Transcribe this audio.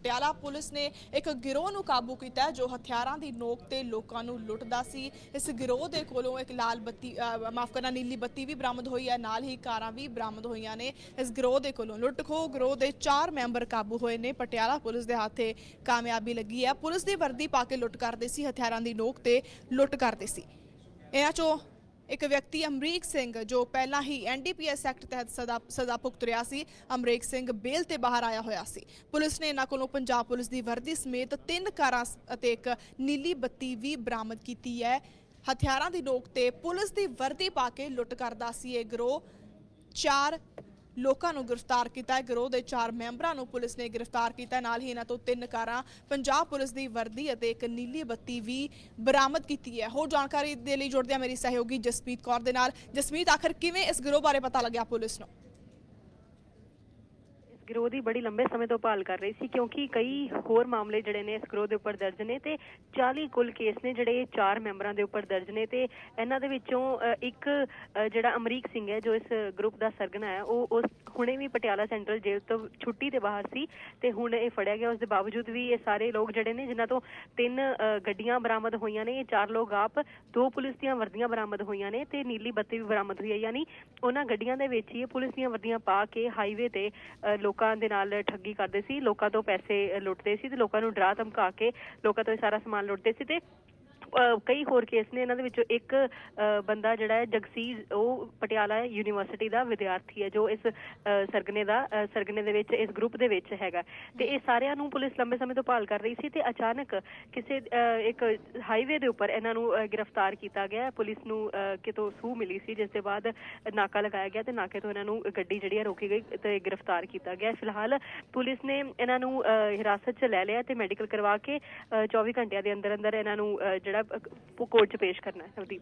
Patiala police ਨੇ ਇੱਕ ਗਿਰੋਹ ਨੂੰ ਕਾਬੂ ਕੀਤਾ ਜੋ ਹਥਿਆਰਾਂ ਦੀ ਨੋਕ ਤੇ ਲੋਕਾਂ ਨੂੰ ਲੁੱਟਦਾ ਸੀ। ਇਸ ਗਿਰੋਹ ਦੇ ਕੋਲੋਂ ਇੱਕ ਲਾਲ ਬੱਤੀ ਮਾਫ ਕਰਨਾ, ਨੀਲੀ ਬੱਤੀ ਵੀ ਬਰਾਮਦ ਹੋਈ ਹੈ, ਨਾਲ ਹੀ ਕਾਰਾਂ ਵੀ ਬਰਾਮਦ ਹੋਈਆਂ ਨੇ। ਇਸ ਗਿਰੋਹ ਦੇ ਕੋਲੋਂ ਲੁੱਟ ਖੋਹ ਗਿਰੋਹ ਦੇ 4 ਮੈਂਬਰ ਕਾਬੂ ਹੋਏ ਨੇ। ਪਟਿਆਲਾ ਪੁਲਿਸ ਦੇ ਹੱਥੇ ਕਾਮਯਾਬੀ ਲੱਗੀ ਹੈ। ਪੁਲਿਸ ਦੀ ਵਰਦੀ ਪਾ ਕੇ ਲੁੱਟ ਕਰਦੇ ਸੀ, ਹਥਿਆਰਾਂ ਦੀ ਨੋਕ ਤੇ ਲੁੱਟ ਕਰਦੇ ਸੀ। ਇਹਨਾਂ ਚੋਂ ਇੱਕ ਵਿਅਕਤੀ ਅਮਰੀਕ ਸਿੰਘ ਜੋ ਪਹਿਲਾਂ ਹੀ ਐਨਡੀਪੀਐਸ ਐਕਟ ਤਹਿਤ ਸਜ਼ਾ ਸਜ਼ਾ ਭੁਗਤ ਰਿਹਾ ਸੀ, ਅਮਰੀਕ ਸਿੰਘ ਬੇਲ ਤੇ ਬਾਹਰ ਆਇਆ ਹੋਇਆ ਸੀ। ਪੁਲਿਸ ਨੇ ਇਹਨਾਂ ਕੋਲੋਂ ਪੰਜਾਬ ਪੁਲਿਸ ਦੀ ਵਰਦੀ ਸਮੇਤ ਤਿੰਨ ਕਾਰਾਂ ਅਤੇ ਇੱਕ ਨੀਲੀ ਬੱਤੀ ਵੀ ਬਰਾਮਦ ਕੀਤੀ ਹੈ। ਹਥਿਆਰਾਂ ਦੀ ਨੋਕ ਤੇ ਪੁਲਿਸ ਦੀ ਵਰਦੀ ਪਾ ਕੇ ਲੁੱਟ ਕਰਦਾ ਸੀ ਇਹ ਗਰੋਹ। ਚਾਰ ਲੋਕਾਂ ਨੂੰ ਗ੍ਰਿਫਤਾਰ ਕੀਤਾ ਹੈ। ਗਰੋਹ ਦੇ ਚਾਰ ਮੈਂਬਰਾਂ ਨੂੰ ਪੁਲਿਸ ਨੇ ਗ੍ਰਿਫਤਾਰ ਕੀਤਾ ਨਾਲ ਹੀ ਇਹਨਾਂ ਤੋਂ ਤਿੰਨ ਕਾਰਾਂ ਪੰਜਾਬ ਪੁਲਿਸ ਦੀ ਵਰਦੀ ਅਤੇ ਇੱਕ ਨੀਲੀ ਬੱਤੀ ਵੀ ਬਰਾਮਦ ਕੀਤੀ ਹੈ। ਹੋਰ ਜਾਣਕਾਰੀ ਦੇ ਲਈ ਜੁੜਦੇ ਹਾਂ। ਮੇਰੀ ਸਹਿਯੋਗੀ ਜਸਪੀਤ ਕੌਰ ਦੇ ਨਾਲ। ਜਸਮੀਤ ਆਖਰ ਕਿਵੇਂ ਇਸ ਗਰੋਹ ਬਾਰੇ ਪਤਾ ਲੱਗਿਆ ਪੁਲਿਸ ਨੂੰ? ਗਰੋਹ ਦੀ ਬੜੀ ਲੰਬੇ ਸਮੇਂ ਤੋਂ ਭਾਲ ਕਰ ਰਹੀ ਸੀ, ਕਿਉਂਕਿ ਕਈ ਹੋਰ ਮਾਮਲੇ ਜਿਹੜੇ ਨੇ ਇਸ ਗਰੋਹ ਦੇ ਉੱਪਰ ਦਰਜ ਨੇ ਤੇ 40 ਕੁੱਲ ਕੇਸ ਨੇ ਜਿਹੜੇ ਚਾਰ ਮੈਂਬਰਾਂ ਦੇ ਉੱਪਰ ਦਰਜ ਨੇ ਤੇ ਇਹਨਾਂ ਦੇ ਵਿੱਚੋਂ ਇੱਕ ਜਿਹੜਾ ਅਮਰੀਕ ਸਿੰਘ ਹੈ, ਜੋ ਇਸ ਗਰੁੱਪ ਦਾ ਸਰਗਨਾ ਹੈ, ਉਹ ਉਸ ਹੁਣੇ ਵੀ ਪਟਿਆਲਾ ਸੈਂਟਰਲ ਜੇਲ੍ਹ ਤੋਂ ਛੁੱਟੀ ਤੇ ਬਾਹਰ ਸੀ ਤੇ ਹੁਣ ਇਹ ਫੜਿਆ ਗਿਆ। ਉਸ ਦੇ ਬਾਵਜੂਦ ਵੀ ਇਹ ਸਾਰੇ ਲੋਕ ਜਿਹੜੇ ਨੇ, ਜਿਨ੍ਹਾਂ ਤੋਂ ਤਿੰਨ ਗੱਡੀਆਂ ਬਰਾਮਦ ਹੋਈਆਂ ਨੇ, ਇਹ ਚਾਰ ਲੋਕ ਆਪ, ਦੋ ਪੁਲਿਸ ਦੀਆਂ ਵਰਦੀਆਂ ਬਰਾਮਦ ਹੋਈਆਂ ਨੇ ਤੇ ਨੀਲੀ ਬੱਤੀ ਵੀ ਬਰਾਮਦ ਹੋਈ ਹੈ। ਯਾਨੀ ਉਹਨਾਂ ਗੱਡੀਆਂ ਦੇ ਵਿੱਚ ਹੀ ਪੁਲਿਸ ਦੀਆਂ ਵਰਦੀਆਂ ਪਾ ਕੇ ਹਾਈਵੇ ਤੇ ਲੋਕ ਲੋਕਾਂ ਦੇ ਨਾਲ ਠੱਗੀ ਕਰਦੇ ਸੀ, ਲੋਕਾਂ ਤੋਂ ਪੈਸੇ ਲੁੱਟਦੇ ਸੀ ਤੇ ਲੋਕਾਂ ਨੂੰ ਡਰਾ ਧਮਕਾ ਕੇ ਲੋਕਾਂ ਤੋਂ ਇਹ ਸਾਰਾ ਸਮਾਨ ਲੁੱਟਦੇ ਸੀ ਤੇ ਕਈ ਹੋਰ ਕੇਸ ਨੇ ਇਹਨਾਂ ਦੇ ਵਿੱਚੋਂ ਇੱਕ ਬੰਦਾ ਜਿਹੜਾ ਹੈ ਜਗਸੀਰ ਉਹ ਪਟਿਆਲਾ ਯੂਨੀਵਰਸਿਟੀ ਦਾ ਵਿਦਿਆਰਥੀ ਹੈ ਜੋ ਇਸ ਸਰਗਨੇ ਦਾ ਸਰਗਨੇ ਦੇ ਵਿੱਚ ਇਸ ਗਰੁੱਪ ਦੇ ਵਿੱਚ ਹੈਗਾ। ਤੇ ਇਹ ਸਾਰਿਆਂ ਨੂੰ ਪੁਲਿਸ ਲੰਬੇ ਸਮੇਂ ਤੋਂ ਭਾਲ ਕਰ ਰਹੀ ਸੀ ਤੇ ਅਚਾਨਕ ਕਿਸੇ ਇੱਕ ਹਾਈਵੇ ਦੇ ਉੱਪਰ ਇਹਨਾਂ ਨੂੰ ਗ੍ਰਿਫਤਾਰ ਕੀਤਾ ਗਿਆ। ਪੁਲਿਸ ਨੂੰ ਕਿਤੋਂ ਸੂਹ ਮਿਲੀ ਸੀ ਜਿਸ ਦੇ ਬਾਅਦ ਨਾਕਾ ਲਗਾਇਆ ਗਿਆ ਤੇ ਨਾਕੇ ਤੋਂ ਇਹਨਾਂ ਨੂੰ ਗੱਡੀ ਜਿਹੜੀ ਹੈ ਰੋਕੀ ਗਈ ਤੇ ਗ੍ਰਿਫਤਾਰ ਕੀਤਾ ਗਿਆ। ਫਿਲਹਾਲ ਪੁਲਿਸ ਨੇ ਇਹਨਾਂ ਨੂੰ ਅ, ਹਿਰਾਸਤ 'ਚ ਲੈ ਲਿਆ ਤੇ ਮੈਡੀਕਲ ਕਰਵਾ ਕੇ ਅ, 24 ਘੰਟਿਆਂ ਦੇ ਅੰਦਰ ਅੰਦਰ ਇਹਨਾਂ ਨੂੰ ਜਿਹੜਾ ਜਿਹੜਾ ਕੋਰਟ 'ਚ ਪੇਸ਼ ਕਰਨਾ ਹੈ ਨਵਦੀਪ